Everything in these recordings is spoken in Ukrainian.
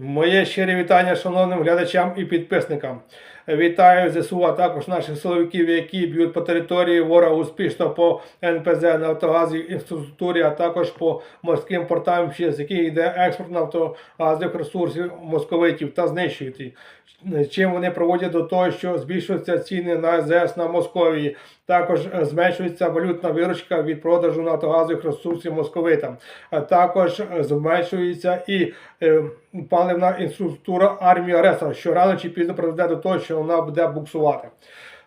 Моє щире вітання шановним глядачам і підписникам. Вітаю ЗСУ, а також наших силовиків, які б'ють по території ворога успішно по НПЗ, Нафтогазі, інфраструктурі, а також по морським портам, через які йде експорт нафтогазових ресурсів московитів та знищують їх. Чим вони проводять до того, що збільшуються ціни на АЗС на Московії. Також зменшується валютна виручка від продажу нафтогазових ресурсів московитам. А також зменшується і е, паливна інфраструктура армії агресора, що рано чи пізно приведе до того, що вона буде буксувати.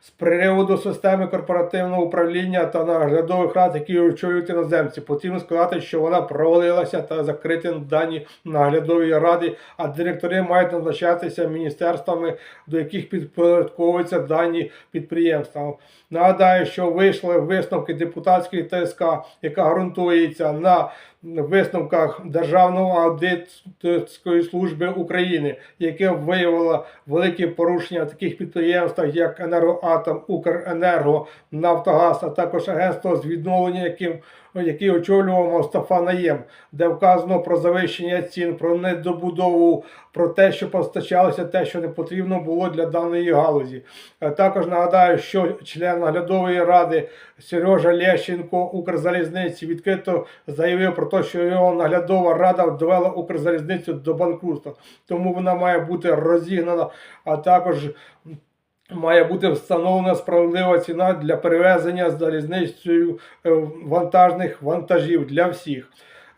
З приводу системи корпоративного управління та наглядових рад, які очолюють іноземці, потрібно сказати, що вона провалилася та закриті дані наглядової ради, а директори мають назначатися міністерствами, до яких підпорядковуються дані підприємства. Нагадаю, що вийшли висновки депутатської ТСК, яка ґрунтується на висновках Державного аудиторської служби України, яке виявило великі порушення в таких підприємствах, як Енергоатом, Укренерго, Нафтогаз, а також агентство з відновлення, яким який очолював Мустафа Наєм, де вказано про завищення цін, про недобудову, про те, що постачалося те, що не потрібно було для даної галузі. Е, Також нагадаю, що член наглядової ради Сережа Лещенко Укрзалізниці відкрито заявив про те, що його наглядова рада довела Укрзалізницю до банкрутства. Тому вона має бути розігнана, а також має бути встановлена справедлива ціна для перевезення залізницею е, вантажних вантажів для всіх.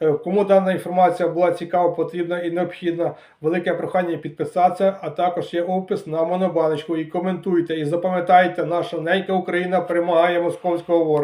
Е, Кому дана інформація була цікава, потрібна і необхідна, велике прохання підписатися, а також є опис на монобаночку. І коментуйте, і запам'ятайте, наша ненька Україна перемагає московського ворога.